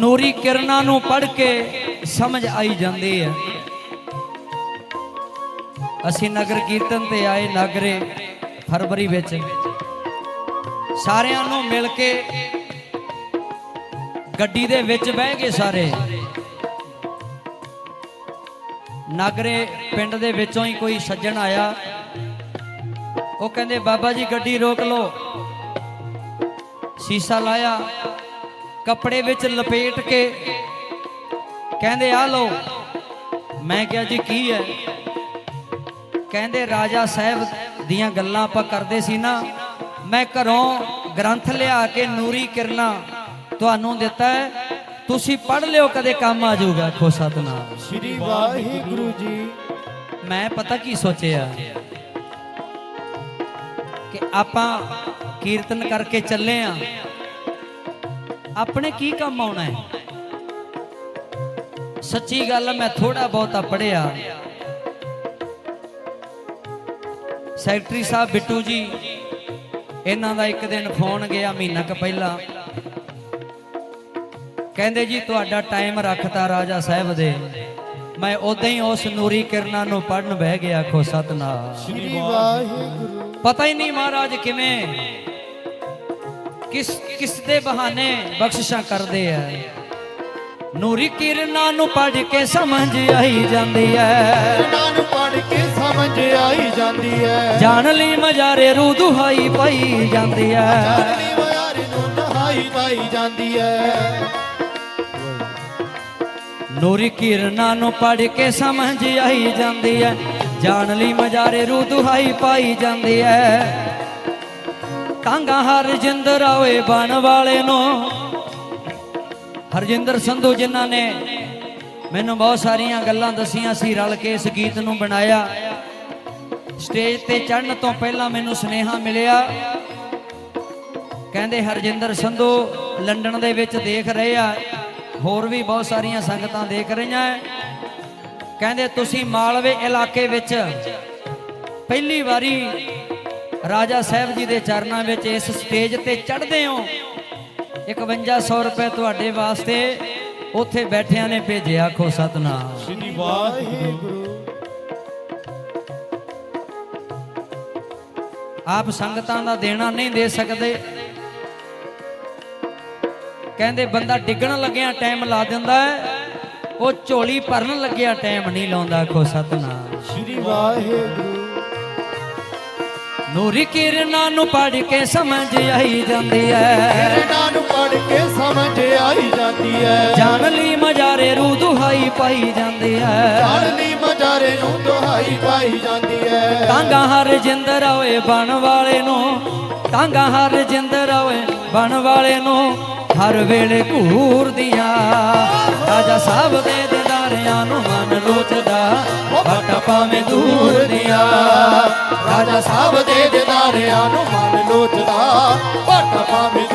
ਨੂਰੀ ਕਿਰਨਾਂ ਨੂੰ ਪੜ੍ਹ ਕੇ ਸਮਝ ਆਈ ਜਾਂਦੀ ਹੈ। ਅਸੀਂ ਨਗਰ ਕੀਰਤਨ ਤੇ ਆਏ ਨਾਗਰੇ ਫਰਵਰੀ ਵਿੱਚ। ਸਾਰਿਆਂ ਨੂੰ ਮਿਲ ਕੇ ਗੱਡੀ ਦੇ ਵਿੱਚ ਬਹਿ ਗਏ ਸਾਰੇ। ਨਾਗਰੇ ਪਿੰਡ ਦੇ ਵਿੱਚੋਂ ਹੀ ਕੋਈ ਸੱਜਣ ਆਇਆ। ਉਹ ਕਹਿੰਦੇ, ਬਾਬਾ ਜੀ, ਗੱਡੀ ਰੋਕ ਲਓ। ਸੀਸਾ ਲਾਇਆ। ਕੱਪੜੇ ਵਿੱਚ ਲਪੇਟ ਕੇ ਕਹਿੰਦੇ ਆ ਲਓ ਮੈਂ ਕਿਹਾ ਜੀ ਕੀ ਹੈ? ਕਹਿੰਦੇ ਰਾਜਾ ਸਾਹਿਬ ਦੀਆਂ ਗੱਲਾਂ ਆਪਾਂ ਕਰਦੇ ਸੀ ਨਾ ਮੈਂ ਘਰੋਂ ਗ੍ਰੰਥ ਲਿਆ ਕੇ ਨੂਰੀ ਕਿਰਨਾ ਤੁਹਾਨੂੰ ਦਿੱਤਾ ਹੈ ਤੁਸੀਂ ਪੜ੍ਹ ਲਿਓ ਕਦੇ ਕੰਮ ਆ ਜਾਊਗਾ ਖੋ ਸਤਨਾਮ। ਸ੍ਰੀ ਵਾਹਿਗੁਰੂ ਜੀ। ਮੈਂ ਪਤਾ ਕੀ ਸੋਚਿਆ ਕਿ ਆਪਾਂ ਕੀਰਤਨ ਕਰਕੇ ਚੱਲੇ ਆ। ਆਪਣੇ ਕੀ ਕੰਮ ਆਉਣਾ ਹੈ? ਸੱਚੀ ਗੱਲ ਮੈਂ ਥੋੜਾ ਬਹੁਤਾ ਪੜਿਆ ਸੈਕਟਰੀ ਸਾਹਿਬ ਬਿੱਟੂ ਜੀ ਇਹਨਾਂ ਦਾ ਇੱਕ ਦਿਨ ਫੋਨ ਗਿਆ ਮਹੀਨਾ ਕੁ ਪਹਿਲਾਂ। ਕਹਿੰਦੇ ਜੀ ਤੁਹਾਡਾ ਟਾਈਮ ਰੱਖਤਾ ਰਾਜਾ ਸਾਹਿਬ ਦੇ। ਮੈਂ ਉਦਾਂ ਹੀ ਉਸ ਨੂਰੀ ਕਿਰਨਾਂ ਨੂੰ ਪੜਨ ਬਹਿ ਗਿਆ ਖੋ ਸਤਨਾਮ ਸ੍ਰੀ ਵਾਹਿਗੁਰੂ। ਪਤਾ ਹੀ ਨਹੀਂ ਮਹਾਰਾਜ ਕਿਵੇਂ। ਕਿਸ ਕਿਸ ਦੇ ਬਹਾਨੇ ਬਖਸ਼ਿਸ਼ਾਂ ਕਰਦੇ ਆ? ਨੂਰੀ ਕਿਰਨਾਂ ਨੂੰ ਪੜ ਕੇ ਸਮਝ ਆਈ ਜਾਂਦੀ ਹੈ ਇਹਨਾਂ ਨੂੰ ਪੜ ਕੇ ਸਮਝ ਆਈ ਜਾਂਦੀ ਹੈ ਜਾਣ ਲਈ ਮਜਾਰੇ ਰੂ ਦੁਹਾਈ ਪਾਈ ਜਾਂਦੀ ਨੂੰ ਪਾਈ ਹੈ ਨੂਰੀ ਕਿਰਨਾਂ ਨੂੰ ਪੜ ਕੇ ਸਮਝ ਆਈ ਜਾਂਦੀ ਹੈ ਜਾਣ ਲਈ ਮਜਾਰੇ ਰੂ ਦੁਹਾਈ ਪਾਈ ਜਾਂਦੀ ਹੈ ਕਾਂਗਾ ਹਰਜਿੰਦਰ ਆਵੇ ਬਣ ਵਾਲੇ ਨੂੰ। ਹਰਜਿੰਦਰ ਸੰਧੂ ਜਿਨ੍ਹਾਂ ਨੇ ਮੈਨੂੰ ਬਹੁਤ ਸਾਰੀਆਂ ਗੱਲਾਂ ਦਸੀਆਂ ਸੀ, ਰਲ ਕੇ ਇਸ ਗੀਤ ਨੂੰ ਬਣਾਇਆ। ਸਟੇਜ ਤੇ ਚੜ੍ਹਨ ਤੋਂ ਪਹਿਲਾਂ ਮੈਨੂੰ ਸੁਨੇਹਾ ਮਿਲਿਆ, ਕਹਿੰਦੇ ਹਰਜਿੰਦਰ ਸੰਧੂ ਲੰਡਨ ਦੇ ਵਿੱਚ ਦੇਖ ਰਹੇ ਆ, ਹੋਰ ਵੀ ਬਹੁਤ ਸਾਰੀਆਂ ਸੰਗਤਾਂ ਦੇਖ ਰਹੀਆਂ ਕਹਿੰਦੇ ਤੁਸੀਂ ਮਾਲਵੇ ਇਲਾਕੇ ਵਿੱਚ ਪਹਿਲੀ ਵਾਰੀ ਰਾਜਾ ਸਾਹਿਬ ਜੀ ਦੇ ਚਰਨਾਂ ਵਿੱਚ ਇਸ ਸਟੇਜ ਤੇ ਚੜ੍ਹਦੇ ਹੋ। 5100 ਰੁਪਏ ਤੁਹਾਡੇ ਵਾਸਤੇ ਉੱਥੇ ਬੈਠਿਆਂ ਨੇ ਭੇਜਿਆ, ਆਖੋ ਸਤਨਾਮ। ਸ੍ਰੀ ਵਾਹਿਗੁਰੂ ਆਪ ਸੰਗਤਾਂ ਦਾ ਦੇਣਾ ਨਹੀਂ ਦੇ ਸਕਦੇ। ਕਹਿੰਦੇ ਬੰਦਾ ਡਿੱਗਣ ਲੱਗਿਆ ਟਾਈਮ ਲਾ ਦਿੰਦਾ ਹੈ, ਉਹ ਝੋਲੀ ਭਰਨ ਲੱਗਿਆ ਟਾਈਮ ਨਹੀਂ ਲਾਉਂਦਾ, ਆਖੋ ਸਤਨਾਮ। ਸ੍ਰੀ ਵਾਹਿਗੁਰੂ। ਨੂਰੀ ਕਿਰਨਾਂ ਨੂੰ ਪੜ ਕੇ ਸਮਝ ਆਈ ਜਾਂਦੀ ਹੈ ਇਹਨਾਂ ਨੂੰ ਪੜ ਕੇ ਸਮਝ ਆਈ ਜਾਂਦੀ ਹੈ ਜਾਣ ਲਈ ਮਜਾਰੇ ਰੂ ਦੁਹਾਈ ਪਾਈ ਜਾਂਦੀ ਹੈ ਚਾਰਨੀ ਮਜਾਰੇ ਨੂੰ ਦੁਹਾਈ ਪਾਈ ਜਾਂਦੀ ਹੈ ਤਾਂਗਾ ਹਰ ਜਿੰਦਰ ਓਏ ਬਣ ਵਾਲੇ ਨੂੰ ਤਾਂਗਾ ਹਰ ਜਿੰਦਰ ਓਏ ਬਣ ਵਾਲੇ ਨੂੰ ਹਰ ਵੇਲੇ ਘੂਰਦੀਆਂ ਰਾਜਾ ਸਾਹਿਬ ਦੇ ਦਿਦਾਰਿਆਂ ਨੂੰ ਲੋਚਦਾ ਉਹ ਭਟ ਪਾਵੇਂ ਦੂਰ ਦੀਆਂ। ਰਾਜਾ ਸਾਹਿਬ ਦੇ ਦਿਦਾਰਿਆਂ ਨੂੰ ਮਨ ਲੋਚਦਾ ਭਟ ਪਾਵੇਂ